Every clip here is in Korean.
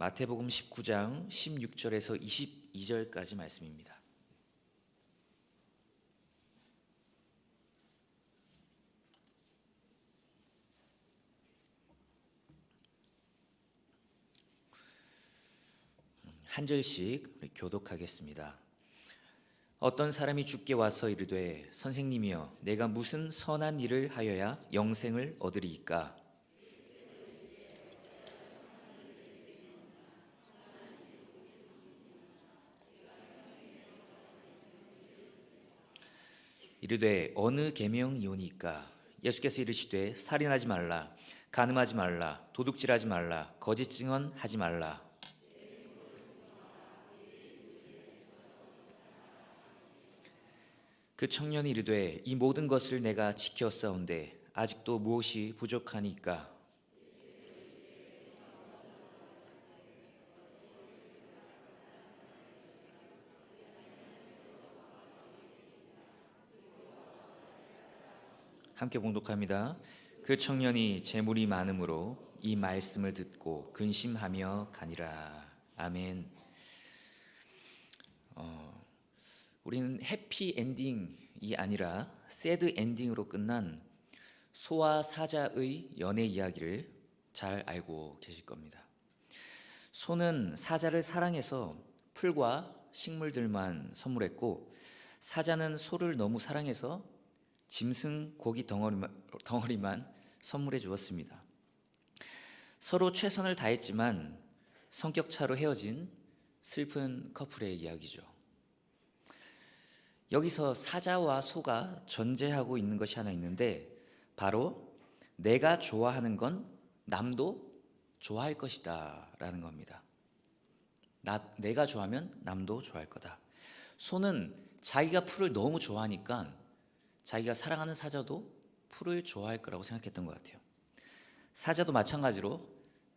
마태복음 19장 16절에서 22절까지 말씀입니다. 한 절씩 교독하겠습니다. 어떤 사람이 죽게 와서 이르되 선생님이여 내가 무슨 선한 일을 하여야 영생을 얻으리이까 이르되 어느 계명이오니까? 예수께서 이르시되 살인하지 말라 간음하지 말라 도둑질하지 말라 거짓 증언하지 말라. 그 청년이 이르되 이 모든 것을 내가 지켰사온데 아직도 무엇이 부족하니까 함께 봉독합니다. 그 청년이 재물이 많으므로 이 말씀을 듣고 근심하며 가니라. 아멘. 어, 우리는 해피 엔딩이 아니라 새드 엔딩으로 끝난 소와 사자의 연애 이야기를 잘 알고 계실 겁니다. 소는 사자를 사랑해서 풀과 식물들만 선물했고 사자는 소를 너무 사랑해서 짐승 고기 덩어리만, 덩어리만 선물해 주었습니다. 서로 최선을 다했지만 성격 차로 헤어진 슬픈 커플의 이야기죠. 여기서 사자와 소가 존재하고 있는 것이 하나 있는데 바로 내가 좋아하는 건 남도 좋아할 것이다 라는 겁니다. 나, 내가 좋아하면 남도 좋아할 거다. 소는 자기가 풀을 너무 좋아하니까 자기가 사랑하는 사자도 풀을 좋아할 거라고 생각했던 것 같아요. 사자도 마찬가지로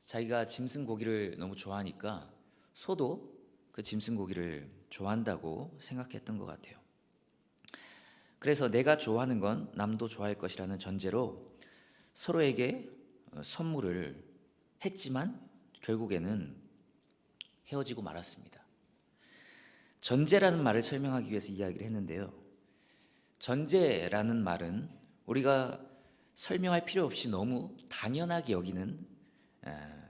자기가 짐승 고기를 너무 좋아하니까 소도 그 짐승 고기를 좋아한다고 생각했던 것 같아요. 그래서 내가 좋아하는 건 남도 좋아할 것이라는 전제로 서로에게 어, 선물을 했지만 결국에는 헤어지고 말았습니다. 전제라는 말을 설명하기 위해서 이야기를 했는데요. 전제라는 말은 우리가 설명할 필요 없이 너무 당연하게 여기는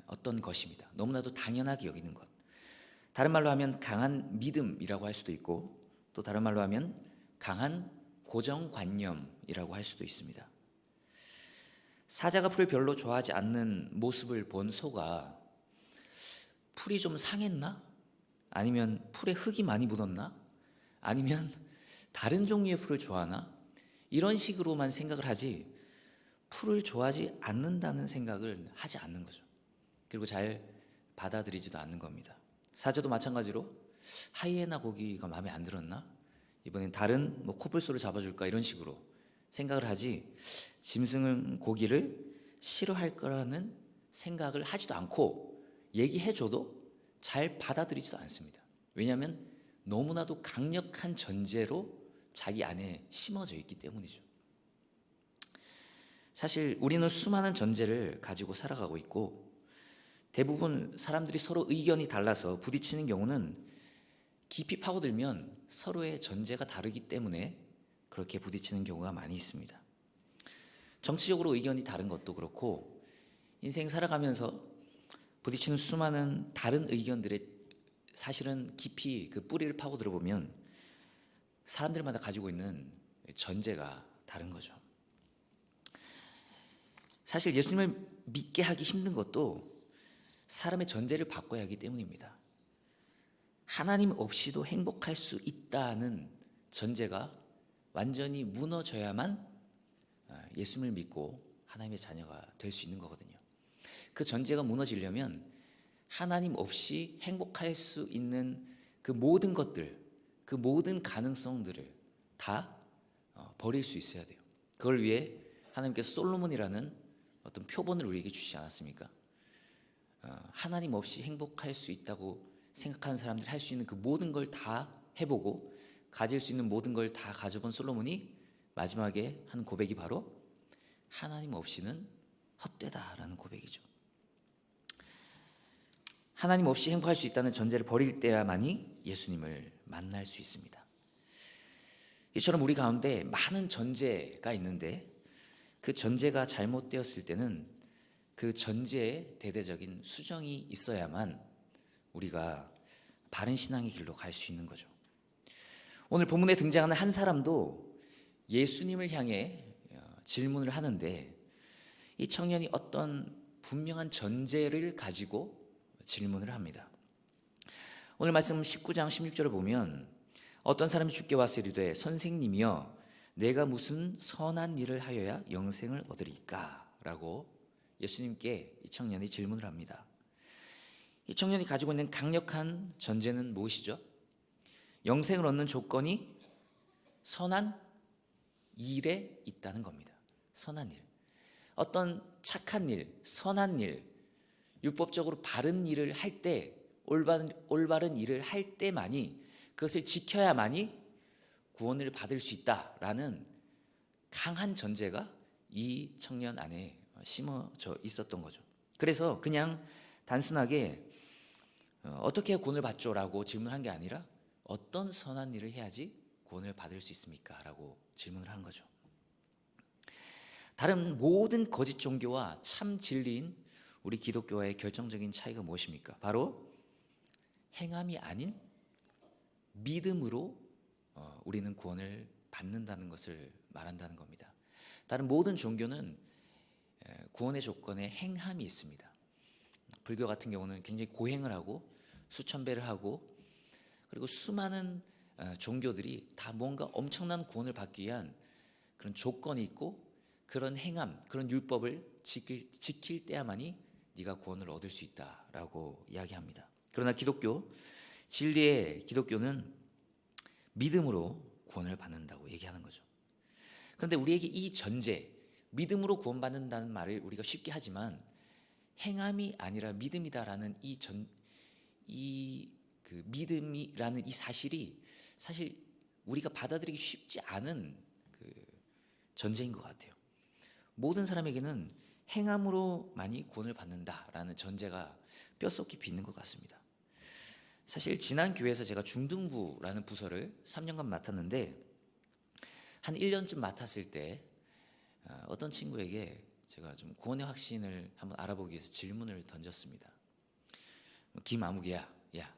어떤 것입니다. 너무나도 당연하게 여기는 것. 다른 말로 하면 강한 믿음이라고 할 수도 있고 또 다른 말로 하면 강한 고정관념이라고 할 수도 있습니다. 사자가 풀을 별로 좋아하지 않는 모습을 본 소가 풀이 좀 상했나? 아니면 풀에 흙이 많이 묻었나? 아니면 다른 종류의 풀을 좋아하나? 이런 식으로만 생각을 하지 풀을 좋아하지 않는다는 생각을 하지 않는 거죠. 그리고 잘 받아들이지도 않는 겁니다. 사자도 마찬가지로 하이에나 고기가 마음에 안 들었나? 이번엔 다른 뭐 코뿔소를 잡아줄까 이런 식으로 생각을 하지 짐승은 고기를 싫어할 거라는 생각을 하지도 않고 얘기해줘도 잘 받아들이지도 않습니다. 왜냐하면 너무나도 강력한 전제로 자기 안에 심어져 있기 때문이죠. 사실 우리는 수많은 전제를 가지고 살아가고 있고 대부분 사람들이 서로 의견이 달라서 부딪히는 경우는 깊이 파고들면 서로의 전제가 다르기 때문에 그렇게 부딪히는 경우가 많이 있습니다. 정치적으로 의견이 다른 것도 그렇고 인생 살아가면서 부딪히는 수많은 다른 의견들의 사실은 깊이 그 뿌리를 파고 들어보면 사람들마다 가지고 있는 전제가 다른 거죠. 사실 예수님을 믿게 하기 힘든 것도 사람의 전제를 바꿔야 하기 때문입니다. 하나님 없이도 행복할 수 있다는 전제가 완전히 무너져야만 예수님을 믿고 하나님의 자녀가 될 수 있는 거거든요. 그 전제가 무너지려면 하나님 없이 행복할 수 있는 그 모든 것들, 그 모든 가능성들을 다 어, 버릴 수 있어야 돼요. 그걸 위해 하나님께서 솔로몬이라는 어떤 표본을 우리에게 주시지 않았습니까? 어, 하나님 없이 행복할 수 있다고 생각하는 사람들이 할수 있는 그 모든 걸 다 해보고 가질 수 있는 모든 걸 다 가져본 솔로몬이 마지막에 한 고백이 바로 하나님 없이는 헛되다라는 고백이죠. 하나님 없이 행복할 수 있다는 전제를 버릴 때야만이 예수님을 만날 수 있습니다. 이처럼 우리 가운데 많은 전제가 있는데 그 전제가 잘못되었을 때는 그 전제에 대대적인 수정이 있어야만 우리가 바른 신앙의 길로 갈 수 있는 거죠. 오늘 본문에 등장하는 한 사람도 예수님을 향해 어, 질문을 하는데 이 청년이 어떤 분명한 전제를 가지고 질문을 합니다. 오늘 말씀 19장 16절을 보면 어떤 사람이 죽게 와서 이르되 선생님이여 내가 무슨 선한 일을 하여야 영생을 얻으리까? 라고 예수님께 이 청년이 질문을 합니다. 이 청년이 가지고 있는 강력한 전제는 무엇이죠? 영생을 얻는 조건이 선한 일에 있다는 겁니다. 선한 일. 어떤 착한 일, 선한 일, 율법적으로 바른 일을 할 때, 올바른, 올바른 일을 할 때만이 그것을 지켜야만이 구원을 받을 수 있다라는 강한 전제가 이 청년 안에 심어져 있었던 거죠. 그래서 그냥 단순하게 어, 어떻게 구원을 받죠라고 질문한 게 아니라 어떤 선한 일을 해야지 구원을 받을 수 있습니까? 라고 질문을 한 거죠. 다른 모든 거짓 종교와 참 진리인 우리 기독교와의 결정적인 차이가 무엇입니까? 바로 행함이 아닌 믿음으로 어, 우리는 구원을 받는다는 것을 말한다는 겁니다. 다른 모든 종교는 에, 구원의 조건에 행함이 있습니다. 불교 같은 경우는 굉장히 고행을 하고 수천 배를 하고 그리고 수많은 어, 종교들이 다 뭔가 엄청난 구원을 받기 위한 그런 조건이 있고 그런 행함, 그런 율법을 지킬, 지킬 때야만이 네가 구원을 얻을 수 있다라고 이야기합니다. 그러나 기독교 진리의 기독교는 믿음으로 구원을 받는다고 얘기하는 거죠. 그런데 우리에게 이 전제, 믿음으로 구원받는다는 말을 우리가 쉽게 하지만 행함이 아니라 믿음이다라는 이 전, 이 그 믿음이라는 이 사실이 사실 우리가 받아들이기 쉽지 않은 그 전제인 것 같아요. 모든 사람에게는 행함으로만이 구원을 받는다라는 전제가 뼛속 깊이 있는 것 같습니다. 사실 지난 교회에서 제가 중등부라는 부서를 3년간 맡았는데 한 1년쯤 맡았을 때 어, 어떤 친구에게 제가 좀 구원의 확신을 한번 알아보기 위해서 질문을 던졌습니다. 김아무개야, 야,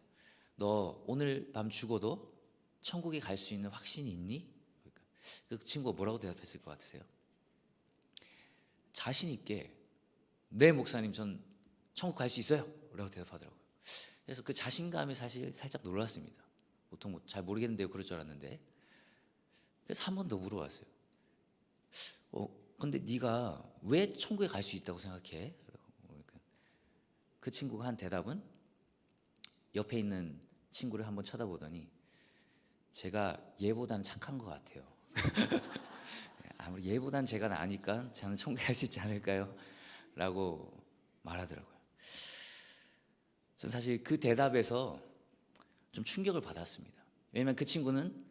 너 오늘 밤 죽어도 천국에 갈 수 있는 확신이 있니? 그러니까 그 친구가 뭐라고 대답했을 것 같으세요? 자신 있게 네 목사님 전 천국 갈 수 있어요. 라고 대답하더라고요. 그래서 그 자신감에 사실 살짝 놀랐습니다. 보통 뭐잘 모르겠는데요. 그럴 줄 알았는데. 그래서 한 번 더 물어봤어요. 어, 근데 네가 왜 천국에 갈 수 있다고 생각해? 그 친구가 한 대답은 옆에 있는 친구를 한번 쳐다보더니 제가 얘보다는 착한 것 같아요. 아무리 얘보단 제가 나으니까 저는 천국에 갈 수 있지 않을까요? 라고 말하더라고요. 전 사실 그 대답에서 좀 충격을 받았습니다. 왜냐하면 그 친구는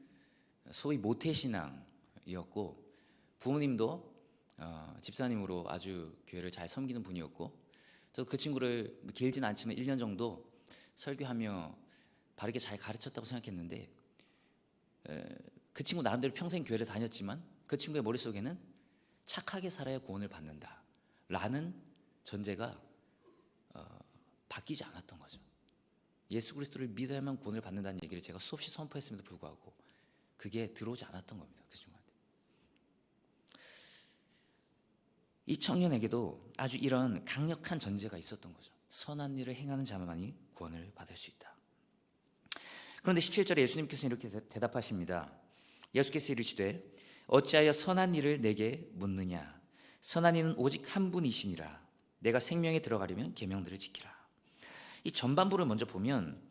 소위 모태신앙이었고 부모님도 어, 집사님으로 아주 교회를 잘 섬기는 분이었고 저도 그 친구를 길진 않지만 1년 정도 설교하며 바르게 잘 가르쳤다고 생각했는데 에, 그 친구 나름대로 평생 교회를 다녔지만 그 친구의 머릿속에는 착하게 살아야 구원을 받는다 라는 전제가 어, 바뀌지 않았던 거죠. 예수 그리스도를 믿어야만 구원을 받는다는 얘기를 제가 수없이 선포했음에도 불구하고 그게 들어오지 않았던 겁니다. 그 친구한테. 이 청년에게도 아주 이런 강력한 전제가 있었던 거죠. 선한 일을 행하는 자만이 구원을 받을 수 있다. 그런데 17절에 예수님께서 이렇게 대답하십니다. 예수께서 이르시되 어찌하여 선한 일을 내게 묻느냐 선한 이는 오직 한 분이시니라 내가 생명에 들어가려면 계명들을 지키라. 이 전반부를 먼저 보면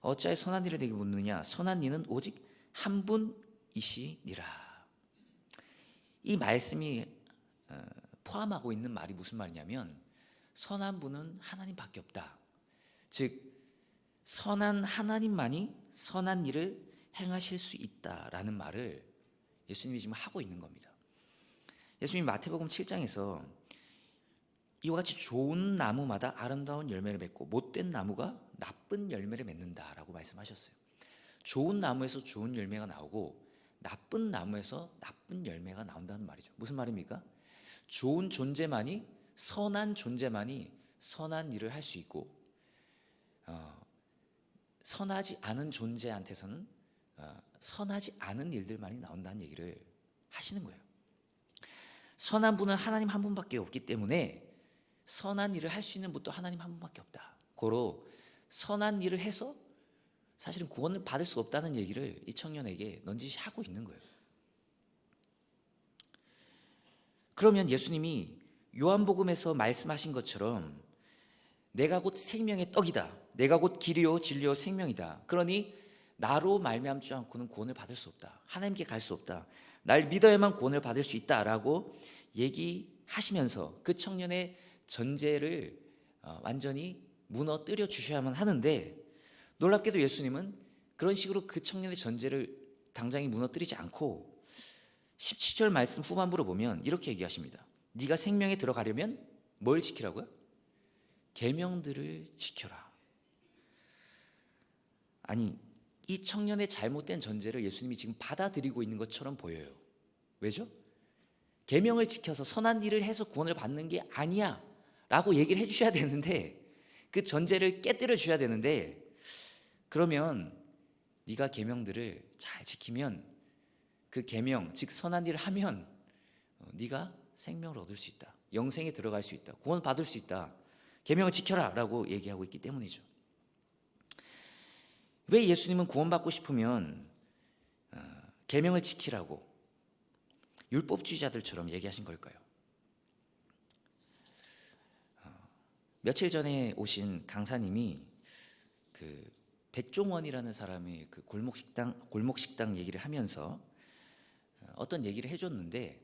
어찌하여 선한 일을 내게 묻느냐 선한 이는 오직 한 분이시니라. 이 말씀이 어, 포함하고 있는 말이 무슨 말이냐면 선한 분은 하나님밖에 없다. 즉 선한 하나님만이 선한 일을 행하실 수 있다라는 말을 예수님이 지금 하고 있는 겁니다. 예수님이 마태복음 7장에서 이와 같이 좋은 나무마다 아름다운 열매를 맺고 못된 나무가 나쁜 열매를 맺는다라고 말씀하셨어요. 좋은 나무에서 좋은 열매가 나오고 나쁜 나무에서 나쁜 열매가 나온다는 말이죠. 무슨 말입니까? 좋은 존재만이 선한 존재만이 선한 일을 할 수 있고 어, 선하지 않은 존재한테서는 어, 선하지 않은 일들만이 나온다는 얘기를 하시는 거예요. 선한 분은 하나님 한 분밖에 없기 때문에 선한 일을 할 수 있는 분도 하나님 한 분밖에 없다. 고로 선한 일을 해서 사실은 구원을 받을 수 없다는 얘기를 이 청년에게 넌지시 하고 있는 거예요. 그러면 예수님이 요한복음에서 말씀하신 것처럼 내가 곧 생명의 떡이다. 내가 곧 길이요 진리요 생명이다. 그러니 나로 말미암지 않고는 구원을 받을 수 없다. 하나님께 갈 수 없다. 날 믿어야만 구원을 받을 수 있다라고 얘기하시면서 그 청년의 전제를 어, 완전히 무너뜨려 주셔야만 하는데 놀랍게도 예수님은 그런 식으로 그 청년의 전제를 당장에 무너뜨리지 않고 17절 말씀 후반부로 보면 이렇게 얘기하십니다. 네가 생명에 들어가려면 뭘 지키라고요? 계명들을 지켜라. 아니 이 청년의 잘못된 전제를 예수님이 지금 받아들이고 있는 것처럼 보여요. 왜죠? 계명을 지켜서 선한 일을 해서 구원을 받는 게 아니야 라고 얘기를 해주셔야 되는데 그 전제를 깨뜨려 주셔야 되는데 그러면 네가 계명들을 잘 지키면 그 계명 즉 선한 일을 하면 어, 네가 생명을 얻을 수 있다. 영생에 들어갈 수 있다. 구원 받을 수 있다. 계명을 지켜라라고 얘기하고 있기 때문이죠. 왜 예수님은 구원받고 싶으면 어, 계명을 지키라고 율법주의자들처럼 얘기하신 걸까요? 며칠 전에 오신 강사님이 그 백종원이라는 사람의 그 골목 식당 골목 식당 얘기를 하면서 어, 어떤 얘기를 해줬는데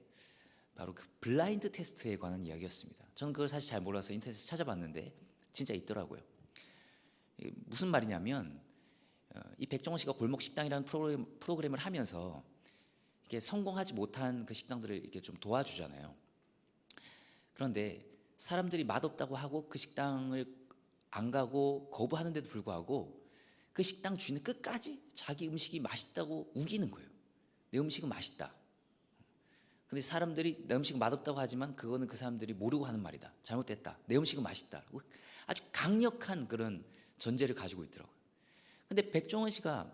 바로 그 블라인드 테스트에 관한 이야기였습니다. 저는 그걸 사실 잘 몰라서 인터넷에서 찾아봤는데 진짜 있더라고요. 이게 무슨 말이냐면 어, 이 백종원 씨가 골목 식당이라는 프로그램, 프로그램을 하면서 이렇게 성공하지 못한 그 식당들을 이렇게 좀 도와주잖아요. 그런데 사람들이 맛없다고 하고 그 식당을 안 가고 거부하는데도 불구하고 그 식당 주인은 끝까지 자기 음식이 맛있다고 우기는 거예요. 내 음식은 맛있다. 근데 사람들이 내 음식은 맛없다고 하지만 그거는 그 사람들이 모르고 하는 말이다. 잘못됐다. 내 음식은 맛있다. 아주 강력한 그런 전제를 가지고 있더라고요. 근데 백종원 씨가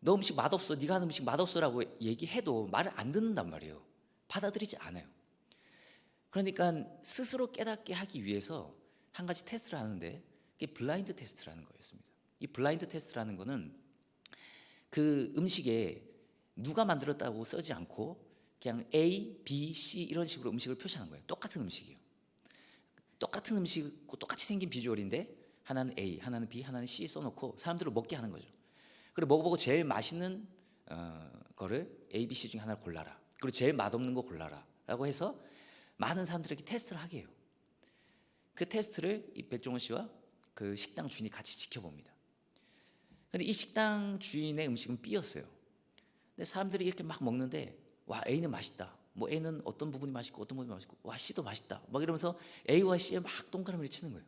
너 음식 맛없어. 네가 하는 음식 맛없어라고 얘기해도 말을 안 듣는단 말이에요. 받아들이지 않아요. 그러니까 스스로 깨닫게 하기 위해서 한 가지 테스트를 하는데 그게 블라인드 테스트라는 거였습니다. 이 블라인드 테스트라는 거는 그 음식에 누가 만들었다고 쓰지 않고 그냥 A, B, C 이런 식으로 음식을 표시하는 거예요. 똑같은 음식이에요. 똑같은 음식, 똑같이 생긴 비주얼인데 하나는 A, 하나는 B, 하나는 C 써놓고 사람들을 먹게 하는 거죠. 그리고 먹어보고 제일 맛있는 어, 거를 A, B, C 중에 하나를 골라라. 그리고 제일 맛없는 거 골라라. 라고 해서 많은 사람들에게 테스트를 하게 해요. 그 테스트를 이 백종원 씨와 그 식당 주인이 같이 지켜봅니다. 근데 이 식당 주인의 음식은 B였어요. 근데 사람들이 이렇게 막 먹는데 와 A는 맛있다. 뭐 A는 어떤 부분이 맛있고 어떤 부분이 맛있고 와 C도 맛있다. 막 이러면서 A와 C에 막 동그라미를 치는 거예요.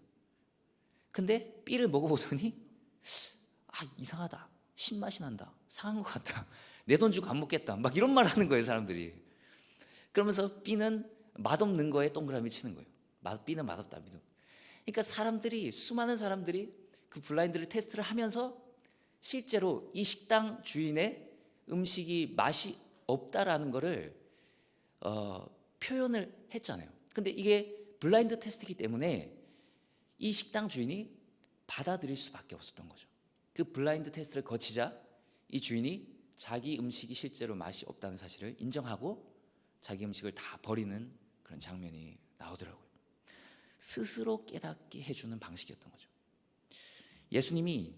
근데 B를 먹어보더니 아 이상하다. 신맛이 난다. 상한 것 같다. 내 돈 주고 안 먹겠다. 막 이런 말 하는 거예요 사람들이. 그러면서 B는 맛없는 거에 동그라미 치는 거예요. 맛 B는 맛없다. B는. 그러니까 사람들이 수많은 사람들이 그 블라인드를 테스트를 하면서 실제로 이 식당 주인의 음식이 맛이 없다라는 거를 어, 표현을 했잖아요. 근데 이게 블라인드 테스트이기 때문에 이 식당 주인이 받아들일 수밖에 없었던 거죠. 그 블라인드 테스트를 거치자 이 주인이 자기 음식이 실제로 맛이 없다는 사실을 인정하고 자기 음식을 다 버리는 그런 장면이 나오더라고요. 스스로 깨닫게 해주는 방식이었던 거죠. 예수님이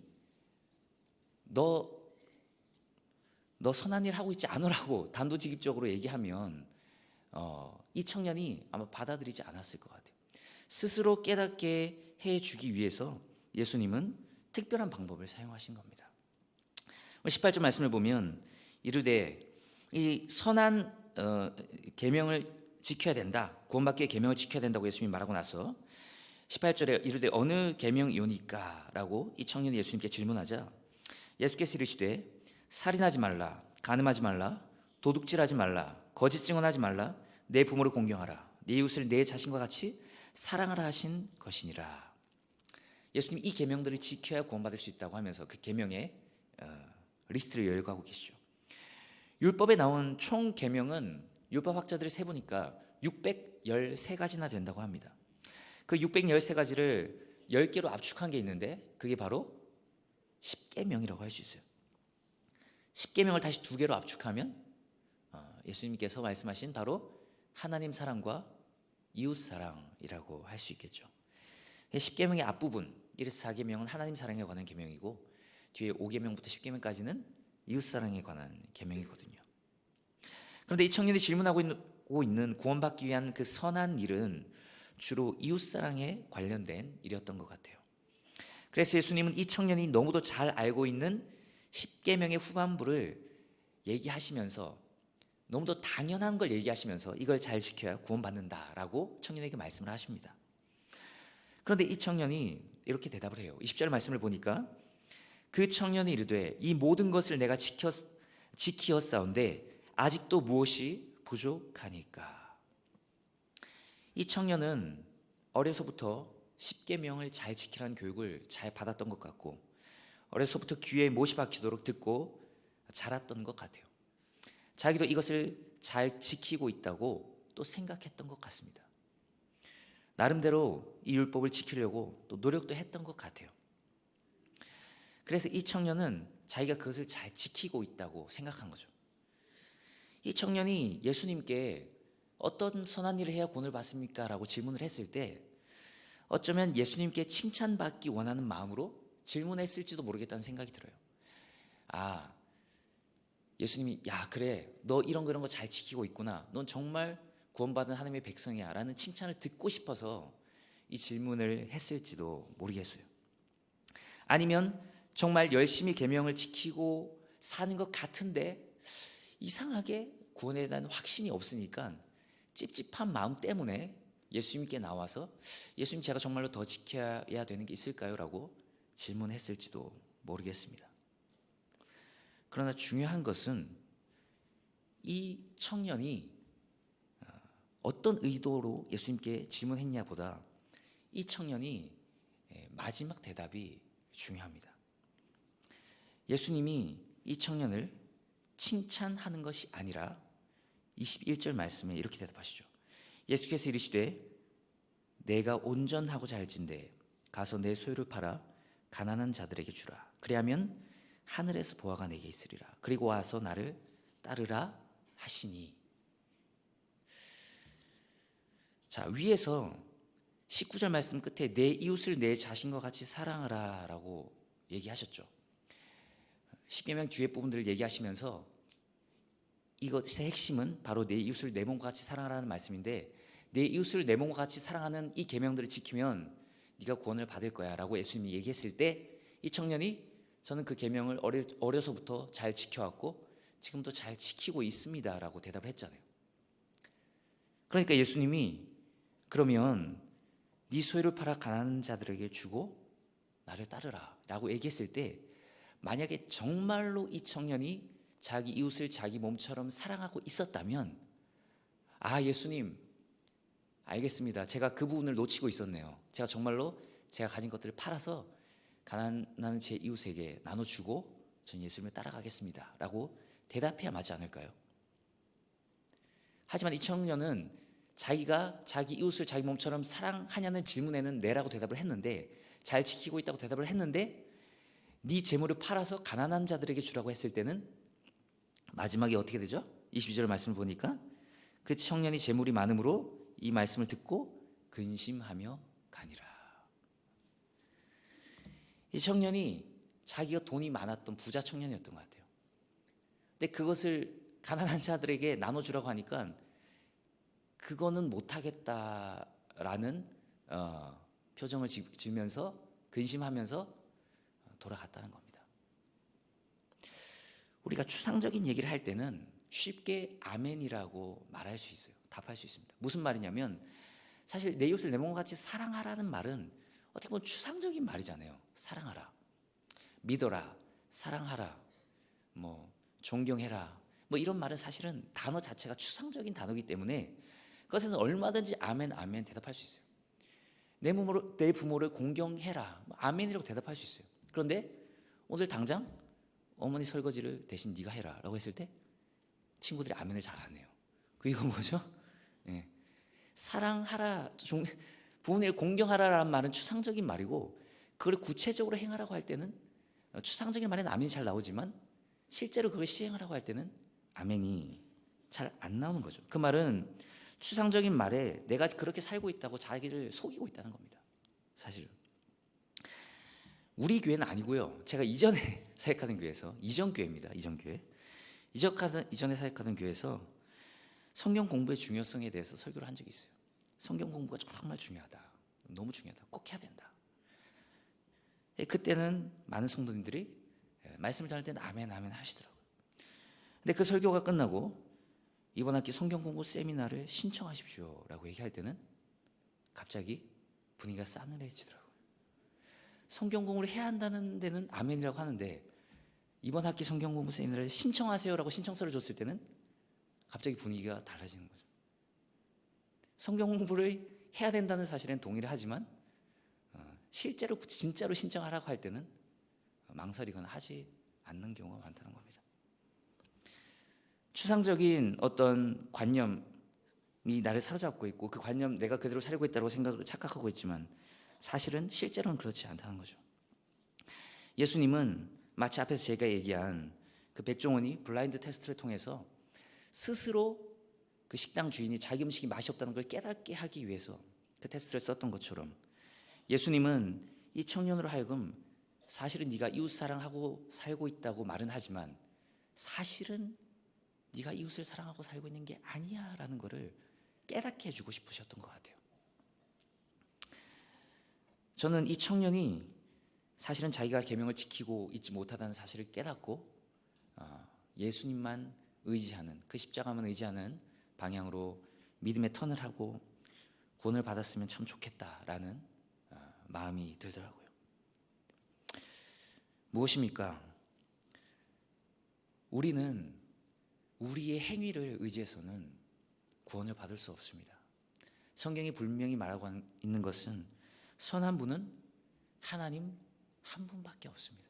너, 너 선한 일 하고 있지 않으라고 단도직입적으로 얘기하면 어, 이 청년이 아마 받아들이지 않았을 것 같아요. 스스로 깨닫게 해주기 위해서 예수님은 특별한 방법을 사용하신 겁니다. 18절 말씀을 보면 이르되 이 선한 어, 계명을 지켜야 된다. 구원받기 위해 계명을 지켜야 된다고 예수님이 말하고 나서 18절에 이르되 어느 계명이오니까라고 이 청년이 예수님께 질문하자 예수께서 이르시되 살인하지 말라 간음하지 말라 도둑질하지 말라 거짓 증언하지 말라 내 부모를 공경하라 내 이웃을 내 자신과 같이 사랑하라 하신 것이니라. 예수님 이 계명들을 지켜야 구원받을 수 있다고 하면서 그 계명의 어, 리스트를 열거하고 계시죠. 율법에 나온 총 계명은 율법 학자들이 세 보니까 613가지나 된다고 합니다. 그 613가지를 10개로 압축한 게 있는데 그게 바로 10계명이라고 할 수 있어요. 10계명을 다시 두 개로 압축하면 어, 예수님께서 말씀하신 바로 하나님 사랑과 이웃 사랑이라고 할 수 있겠죠. 10계명의 앞부분 1에서 4계명은 하나님 사랑에 관한 계명이고 뒤에 5계명부터 10계명까지는 이웃 사랑에 관한 계명이거든요. 그런데 이 청년이 질문하고 있는, 구원받기 위한 그 선한 일은 주로 이웃 사랑에 관련된 일이었던 것 같아요. 그래서 예수님은 이 청년이 너무도 잘 알고 있는 10계명의 후반부를 얘기하시면서 너무도 당연한 걸 얘기하시면서 이걸 잘 지켜야 구원받는다라고 청년에게 말씀을 하십니다. 그런데 이 청년이 이렇게 대답을 해요. 20절 말씀을 보니까 그 청년이 이르되 이 모든 것을 내가 지켜 지키었사온데 아직도 무엇이 부족하니까. 이 청년은 어려서부터 10계명을 잘 지키라는 교육을 잘 받았던 것 같고 어려서부터 귀에 못이 박히도록 듣고 자랐던 것 같아요. 자기도 이것을 잘 지키고 있다고 또 생각했던 것 같습니다. 나름대로 이 율법을 지키려고 또 노력도 했던 것 같아요. 그래서 이 청년은 자기가 그것을 잘 지키고 있다고 생각한 거죠. 이 청년이 예수님께 어떤 선한 일을 해야 구원을 받습니까? 라고 질문을 했을 때 어쩌면 예수님께 칭찬받기 원하는 마음으로 질문했을지도 모르겠다는 생각이 들어요. 아, 예수님이 야 그래 너 이런 거 이런 거 잘 지키고 있구나. 넌 정말 구원받은 하나님의 백성이야 라는 칭찬을 듣고 싶어서 이 질문을 했을지도 모르겠어요. 아니면 정말 열심히 계명을 지키고 사는 것 같은데 이상하게 구원에 대한 확신이 없으니까 찝찝한 마음 때문에 예수님께 나와서 예수님 제가 정말로 더 지켜야 되는 게 있을까요? 라고 질문했을지도 모르겠습니다. 그러나 중요한 것은 이 청년이 어, 어떤 의도로 예수님께 질문했냐보다 이 청년이 예, 마지막 대답이 중요합니다. 예수님이 이 청년을 칭찬하는 것이 아니라 21절 말씀에 이렇게 대답하시죠. 예수께서 이르시되 내가 온전하고 잘진대 가서 내 소유를 팔아 가난한 자들에게 주라. 그리하면 하늘에서 보아가 내게 있으리라. 그리고 와서 나를 따르라 하시니. 자, 위에서 19절 말씀 끝에 내 이웃을 내 자신과 같이 사랑하라 라고 얘기하셨죠. 10계명 뒤에 부분들을 얘기하시면서 이것의 핵심은 바로 내 이웃을 내 몸과 같이 사랑하라는 말씀인데 내 이웃을 내 몸과 같이 사랑하는 이 계명들을 지키면 네가 구원을 받을 거야라고 예수님이 얘기했을 때 이 청년이 저는 그 계명을 어려, 어려서부터 잘 지켜왔고 지금도 잘 지키고 있습니다라고 대답을 했잖아요. 그러니까 예수님이 그러면 네 소유를 팔아 가난한 자들에게 주고 나를 따르라라고 얘기했을 때 만약에 정말로 이 청년이 자기 이웃을 자기 몸처럼 사랑하고 있었다면 아 예수님 알겠습니다. 제가 그 부분을 놓치고 있었네요. 제가 정말로 제가 가진 것들을 팔아서 가난한 제 이웃에게 나눠주고 전 예수님을 따라가겠습니다. 라고 대답해야 맞지 않을까요? 하지만 이 청년은 자기가 자기 이웃을 자기 몸처럼 사랑하냐는 질문에는 네라고 대답을 했는데 잘 지키고 있다고 대답을 했는데 네 재물을 팔아서 가난한 자들에게 주라고 했을 때는 마지막에 어떻게 되죠? 22절 말씀을 보니까 그 청년이 재물이 많으므로 이 말씀을 듣고 근심하며 가니라. 이 청년이 자기가 돈이 많았던 부자 청년이었던 것 같아요. 근데 그것을 가난한 자들에게 나눠주라고 하니까 그거는 못하겠다라는 어, 표정을 지으면서 근심하면서 돌아갔다는 겁니다. 우리가 추상적인 얘기를 할 때는 쉽게 아멘이라고 말할 수 있어요. 답할 수 있습니다. 무슨 말이냐면 사실 내 이웃을 내 몸과 같이 사랑하라는 말은 어떻게 보면 추상적인 말이잖아요. 사랑하라, 믿어라, 사랑하라, 뭐 존경해라, 뭐 이런 말은 사실은 단어 자체가 추상적인 단어이기 때문에 그것에서 얼마든지 아멘, 아멘 대답할 수 있어요. 내 부모를 내 부모를 공경해라, 뭐 아멘이라고 대답할 수 있어요. 그런데 오늘 당장 어머니 설거지를 대신 네가 해라 라고 했을 때 친구들이 아멘을 잘 안 해요. 그 이거 뭐죠? 예. 사랑하라, 종, 부모님을 공경하라라는 말은 추상적인 말이고 그걸 구체적으로 행하라고 할 때는 어, 추상적인 말에는 아멘이 잘 나오지만 실제로 그걸 시행하라고 할 때는 아멘이 잘 안 나오는 거죠. 그 말은 추상적인 말에 내가 그렇게 살고 있다고 자기를 속이고 있다는 겁니다. 사실 우리 교회는 아니고요. 제가 이전에 사역하던 교회에서 이전 교회입니다. 이전 교회. 이적하던 이전에 사역하던 교회에서 성경 공부의 중요성에 대해서 설교를 한 적이 있어요. 성경 공부가 정말 중요하다. 너무 중요하다. 꼭 해야 된다. 예, 그때는 많은 성도님들이 예, 말씀을 전할 때는 아멘 아멘 하시더라고요. 근데 그 설교가 끝나고 이번 학기 성경 공부 세미나를 신청하십시오라고 얘기할 때는 갑자기 분위기가 싸늘해지더라고요. 성경 공부를 해야 한다는 데는 아멘이라고 하는데 이번 학기 성경 공부 세미나를 신청하세요라고 신청서를 줬을 때는 갑자기 분위기가 달라지는 거죠. 성경 공부를 해야 된다는 사실은 동의를 하지만 어, 실제로 진짜로 신청하라고 할 때는 망설이거나 하지 않는 경우가 많다는 겁니다. 추상적인 어떤 관념이 나를 사로잡고 있고 그 관념 내가 그대로 살고 있다고 생각을 착각하고 있지만 사실은 실제로는 그렇지 않다는 거죠. 예수님은 마치 앞에서 제가 얘기한 그 백종원이 블라인드 테스트를 통해서 스스로 그 식당 주인이 자기 음식이 맛이 없다는 걸 깨닫게 하기 위해서 그 테스트를 썼던 것처럼 예수님은 이 청년으로 하여금 사실은 네가 이웃 사랑하고 살고 있다고 말은 하지만 사실은 네가 이웃을 사랑하고 살고 있는 게 아니야라는 것을 깨닫게 해주고 싶으셨던 것 같아요. 저는 이 청년이 사실은 자기가 계명을 지키고 있지 못하다는 사실을 깨닫고 어, 예수님만 의지하는 그 십자가만 의지하는 방향으로 믿음의 턴을 하고 구원을 받았으면 참 좋겠다라는 어, 마음이 들더라고요. 무엇입니까? 우리는 우리의 행위를 의지해서는 구원을 받을 수 없습니다. 성경이 분명히 말하고 있는 것은 선한 분은 하나님 한 분밖에 없습니다.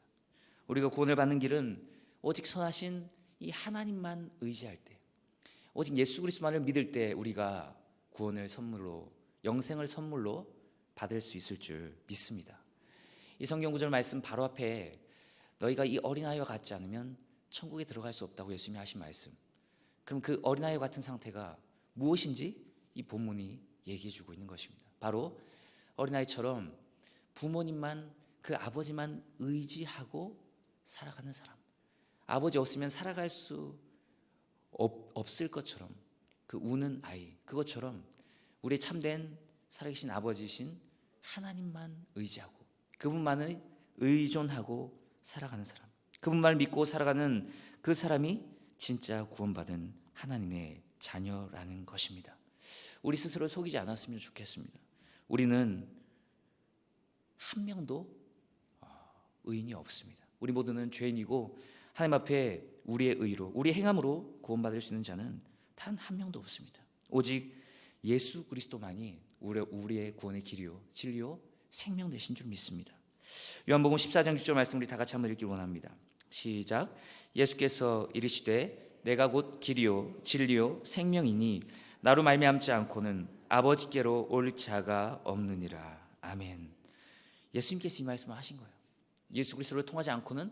우리가 구원을 받는 길은 오직 선하신 이 하나님만 의지할 때, 오직 예수 그리스도만을 믿을 때 우리가 구원을 선물로 영생을 선물로 받을 수 있을 줄 믿습니다. 이 성경 구절 말씀 바로 앞에 너희가 이 어린아이와 같지 않으면 천국에 들어갈 수 없다고 예수님이 하신 말씀. 그럼 그 어린아이 같은 상태가 무엇인지 이 본문이 얘기해 주고 있는 것입니다. 바로 어린아이처럼 부모님만 그 아버지만 의지하고 살아가는 사람. 아버지 없으면 살아갈 수 없, 없을 것처럼 그 우는 아이 그것처럼 우리 참된 살아계신 아버지신 하나님만 의지하고 그분만을 의존하고 살아가는 사람. 그분만을 믿고 살아가는 그 사람이 진짜 구원받은 하나님의 자녀라는 것입니다. 우리 스스로 속이지 않았으면 좋겠습니다. 우리는 한 명도 어, 의인이 없습니다. 우리 모두는 죄인이고 하나님 앞에 우리의 의로, 우리의 행함으로 구원받을 수 있는 자는 단 한 명도 없습니다. 오직 예수 그리스도만이 우리의 구원의 길이요, 진리요, 생명 되신 줄 믿습니다. 요한복음 14장 6절 말씀 우리 다 같이 한번 읽기 원합니다. 시작. 예수께서 이르시되 내가 곧 길이요 진리요 생명이니 나로 말미암지 않고는 아버지께로 올 자가 없느니라. 아멘. 예수님께서 이 말씀을 하신 거예요. 예수 그리스도를 통하지 않고는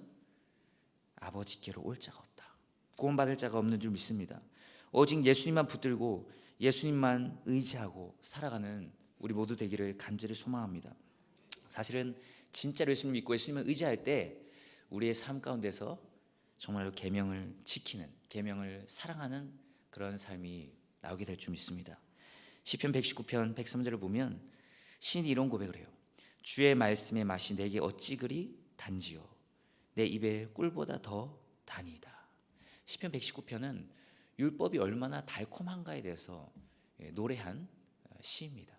아버지께로 올 자가 없다. 구원받을 자가 없는 줄 믿습니다. 오직 예수님만 붙들고 예수님만 의지하고 살아가는 우리 모두 되기를 간절히 소망합니다. 사실은 진짜로 예수님 믿고 예수님을 의지할 때 우리의 삶 가운데서 정말로 계명을 지키는 계명을 사랑하는 그런 삶이 나오게 될 줄 믿습니다. 시편 119편 103절을 보면 신이 이런 고백을 해요. 주의 말씀의 맛이 내게 어찌 그리 단지요 내 입에 꿀보다 더 단이다. 시편 119편은 율법이 얼마나 달콤한가에 대해서 예, 노래한 어, 시입니다.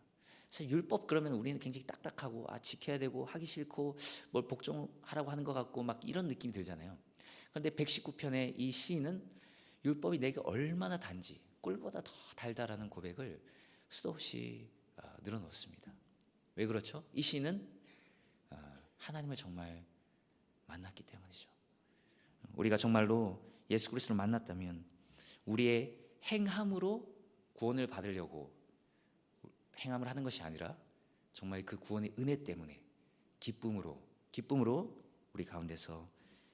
사실 율법 그러면 우리는 굉장히 딱딱하고 아 지켜야 되고 하기 싫고 뭘 복종하라고 하는 것 같고 막 이런 느낌이 들잖아요. 그런데 119편의 이 시인은 율법이 내게 얼마나 단지 꿀보다 더 달다라는 고백을 수도 없이 어, 늘어놓습니다. 왜 그렇죠? 이 시인은 어, 하나님을 정말 만났기 때문이죠. 우리가 정말로 예수 그리스도를 만났다면 우리의 행함으로 구원을 받으려고 행함을 하는 것이 아니라 정말 그 구원의 은혜 때문에 기쁨으로 기쁨으로 우리 가운데서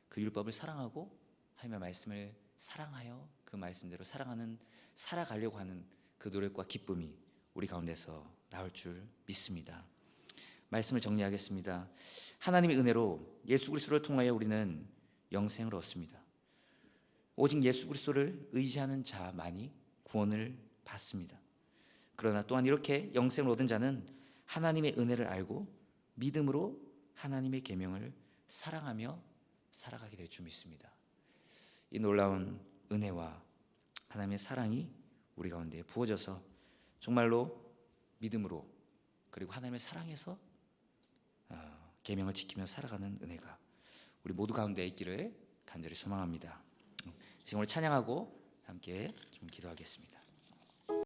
그 율법을 사랑하고 하나님의 말씀을 사랑하여 그 말씀대로 사랑하는 살아가려고 하는 그 노력과 기쁨이 우리 가운데서 나올 줄 믿습니다. 말씀을 정리하겠습니다. 하나님의 은혜로 예수 그리스도를 통하여 우리는 영생을 얻습니다. 오직 예수 그리스도를 의지하는 자만이 구원을 받습니다. 그러나 또한 이렇게 영생을 얻은 자는 하나님의 은혜를 알고 믿음으로 하나님의 계명을 사랑하며 살아가게 될 줄 믿습니다. 이 놀라운 은혜와 하나님의 사랑이 우리 가운데 부어져서 정말로 믿음으로 그리고 하나님의 사랑에서 어, 계명을 지키며 살아가는 은혜가 우리 모두 가운데 있기를 간절히 소망합니다. 지금 오늘 찬양하고 함께 좀 기도하겠습니다.